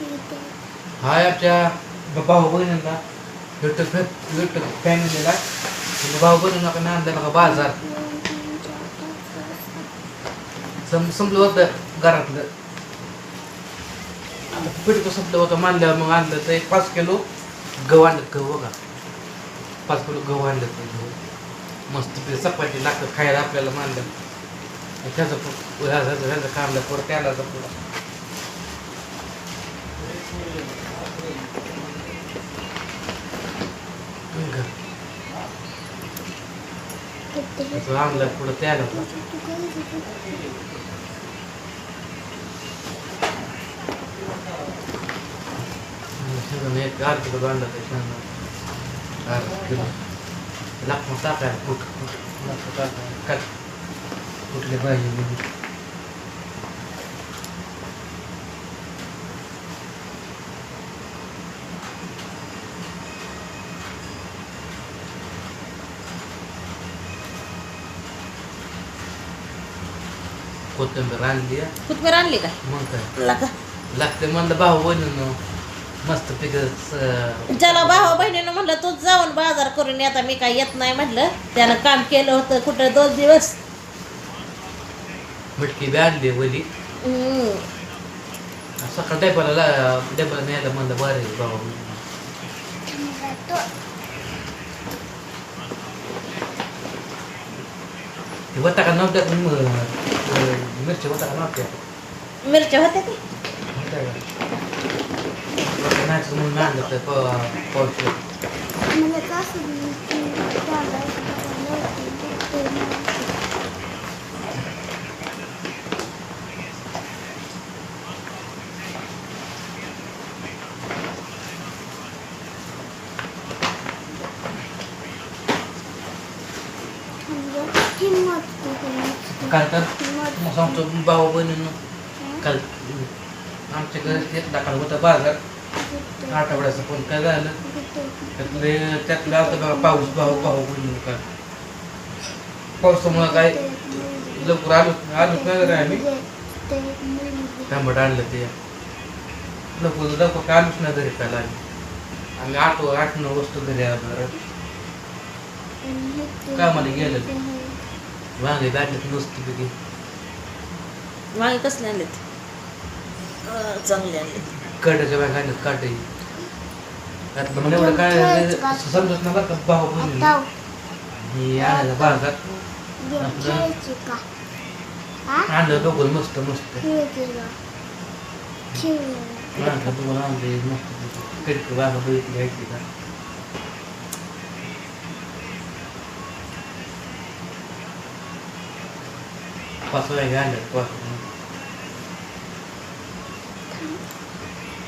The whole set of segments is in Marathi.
हाय आमच्या भाऊ बहिणींना युट्यूब युट्यूब फॅमिलीला भाऊ बहिणींना का आणलं का बाजार सम संपलं होतं घरातलं आता पीठ संपलं होतं मानल्यावर मग आणलं तर एक पाच किलो गहू आणलं गहू बघा पाच किलो गहू आणलं तर गहू मस्त ते चपाती लागतं खायला आपल्याला मानलं त्याचं प- ह्याचं ह्याचं काढलं परत त्याला पुढं त्याचं पुढं तयार सगळं एक गार किलो आणलं ते छान किलो. लाख मग टाकायला कुठ? लाख टाकायला. काय? कुठले पाहिजे? कोथिंबीर आणली आहे. कोथमीर आणली का मग काय? लका लागते म्हणलं भाऊ बनवून मस्त ज्याला भावा बहिणीनं म्हणलं तू जाऊन बाजार करून ये आता मी काय येत नाही म्हटलं त्यानं काम केलं होतं कुठं दोन दिवस. मिटकी बी आणली वली. हम्म. सकाळ डेपाला डेपाला न्यायला म्हणलं बरं आहे बाबा होता का नव्हत्या पण मिरच्या होता का नव्हत्या मिरच्या होत्या की होत्या का? नाही म्हणून आणलं तर पाव- पावशेर. काल तर मग सांगतो भाऊ बहिणीनं. काल आमच्या घरी येत दाखल होता बाजार. आठवड्याचं पण काय झालं? त्यातले त्यातलं आता बघा पाऊस भाऊ भाऊ बहिणी का पावसामुळं काय लवकर आलो आलो काय रे आम्ही? टमाट आणलं ते. लवकर लवकर काय आलोच नाही घरी काय आम्ही? आम्ही आठ आठ नऊ वस्तू घरी आलो. कामाला गेलं वांगे गाडले नुसती पैकी मागे कसले आणलेत अं, चांगले आणले काटाच्या त्यातलं मला एवढं काय समजत नाही बरं का बहिणी हे आणलं दोघं मस्त मस्त आणले बघितली घ्यायची का पाच वेळा आणल्यात पाच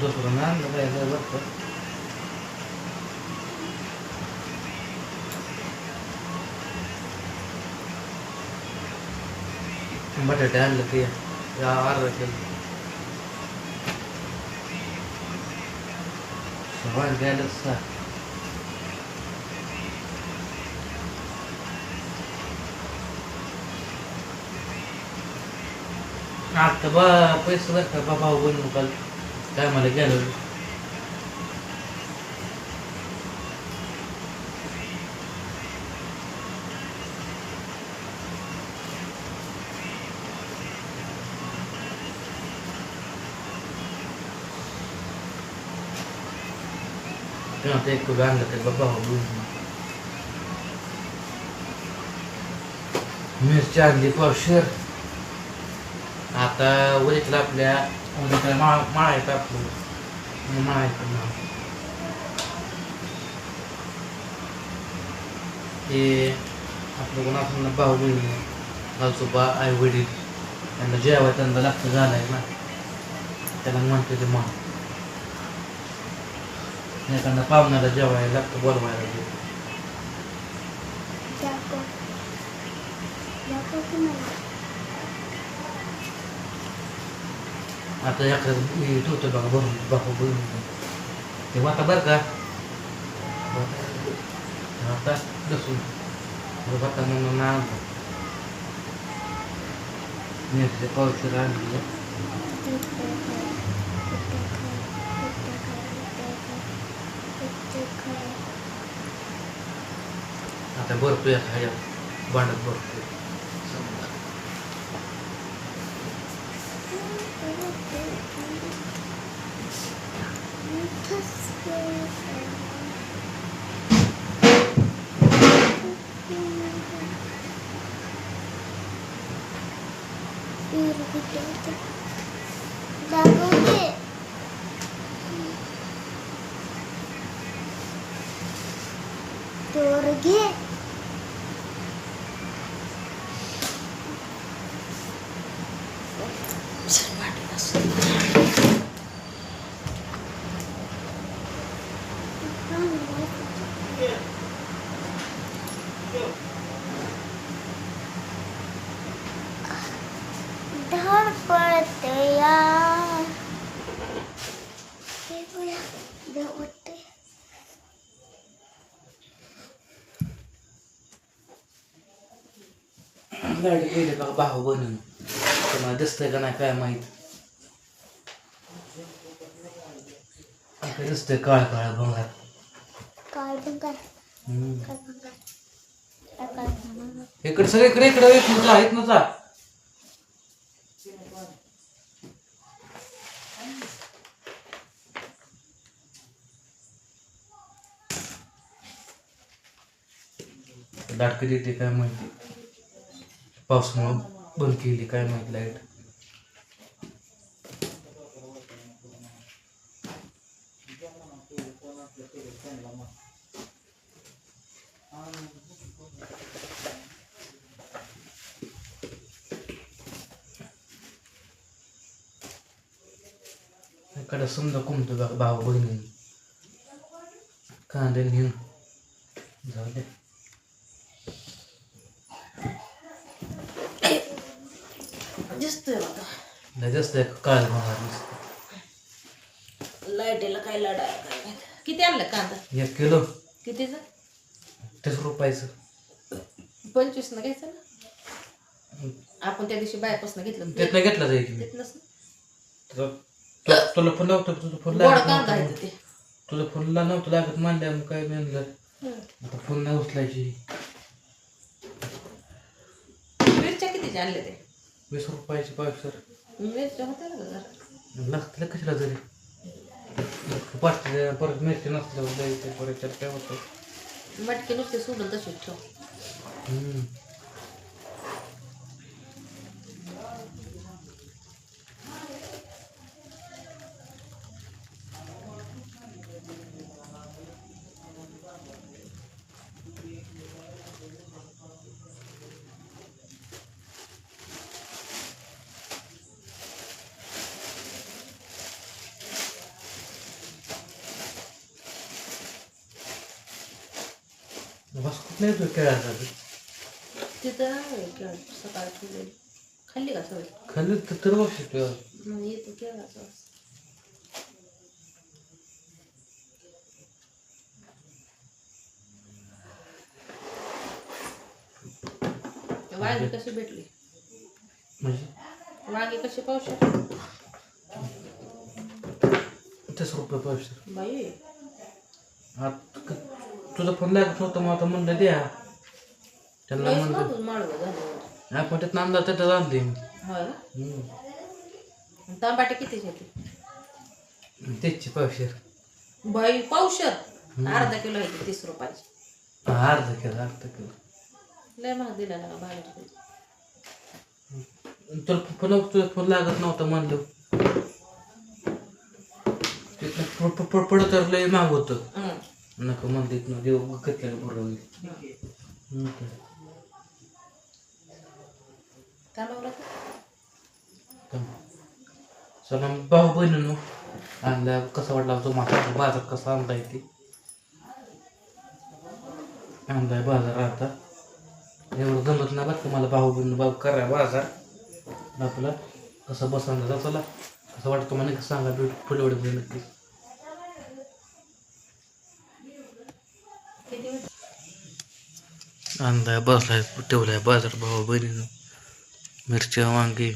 दुसरं ना आणलं पाहिजे बरं का बटाटे आणलं ते या अर्धा किलो सवाल द्यायला सा आता बा पैसे बरं का बाबा बनवू काल काय मला गेलो तेव्हा ते एक आणलं ते बाबा हो मिरची आणली पावशेर आता उद्याला आपल्या उद्याला माळ माळायचं आपलं? माळायचं नाव ते आपलं कोण असं भाऊ बहिणी आजोबा आई वडील. त्यांना जेवाय त्यांना लागतं झालंय ना. त्याला म्हणतो ते मग एखादा पाहुण्याला जेवायला लागतं बोलवायला ते. आता एखादं حتى bang يتوت العبور بخبوي يبقى تبركة ternyata desu berupa tangan menaga ini di kulturan dia Ada borku ya saya, banyak borku. Turgi. धावते. गाडी गेली का भाऊ बनून तुम्हाला दिसतंय का नाही काय माहीत? दिसतंय काळ काळ भंगार. इकडे सगळीकडे इकडे नव्हता येत नव्हता कधी येते काय माहिती? पावसामुळं बंद केली काय माहिती लाइट. एखादा समजा कुमतो भाऊ बहिणी कांदे नेऊन जाऊ दिसतोय बघा. नाही जास्त काळ भंगार दिसतं. लाईटीला काय लढा आहे काय माहीत. किती आणलं कांदा? एक किलो. कितीचं? तीस रुपयाचं. पंचवीस न घ्यायचं ना? आपण त्या दिवशी बायपासून घेतलं नाही घेतला जाईल ना. तुला तु- तुला फोन लावतो तुझं फोन गोड लागत कांदा आहे नव्हतं. ते. तुझं फोनला नव्हतं लागत मानल्या मग काय म्हणलं. आता फोन नाही उचलायची. मिरच्या कितीचे आणले ते? वीस रुपयाची पावसर मिरच्या होत्या ना घरात लागतं कशाला तरी? पाच परत मिरची नसल्यावर द्यायचे परत त्यात काय होतं? मटके नुसते सोडून तसेच ठेव. बस कुठल्या येतो खेळायचा तिथं केळं सकाळी ठेवलेली खाल्ली का खाली तर तर बस येतो मग येतो केळाचा वास. ते वांगी कशी भेटली? म्हणजे? वांगी कशी पावशे? तीस रुपये पावसर बाई. आता क- तुझा फोन लागत नव्हता मग आता म्हणलं द्या. त्यांना म्हणलं झालं. आपण त्यात नांदा आणले मी तांबाटे किती घेतली त्याची पावशर. बाई पावशर? अर्धा किलो आहे ती तीस रुपयाची? अर्धा किलो अर्धा किलो. लय महाग दिला ना बाहेर तुला फोन तुझा फोन लागत नव्हता म्हणलं. तिथनं प- प- प- पडत तर लय माग होतं. हं. नका म्हणते इथनं देव मागला तर चला भाऊ बहिणीनो आणला कसा वाटला तुम्हाला बाजार कसा आणलाय ते? आणलाय बाजार आता. एवढं जमत नाही बरं का मला भाऊ बहिणी भाऊ करा बाजार. आपला कसं बसायला चला. कसं वाटतं तुम्हाला सांगा भेट फुलवडे नक्की कांदा बसलाय ठेवलाय बाजार भावा बहिणीनं मिरच्या वांगी.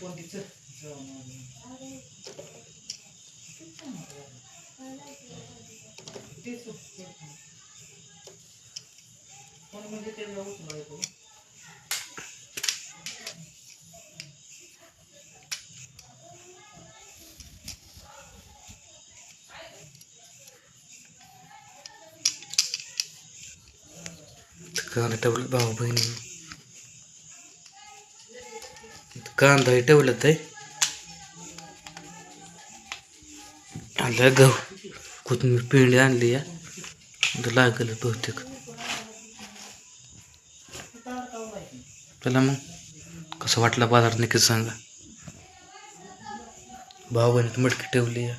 कोणती कांदा ठेवलं भाऊ बहिणी. कांदा ठेवलं ते आलं गहू. कोथिंबीर पिंडी आणली या. आता लागलं बहुतेक. चला मग. कसं वाटलं बाजार नक्कीच सांगा. भाऊ बहिणीत मटकी ठेवली या.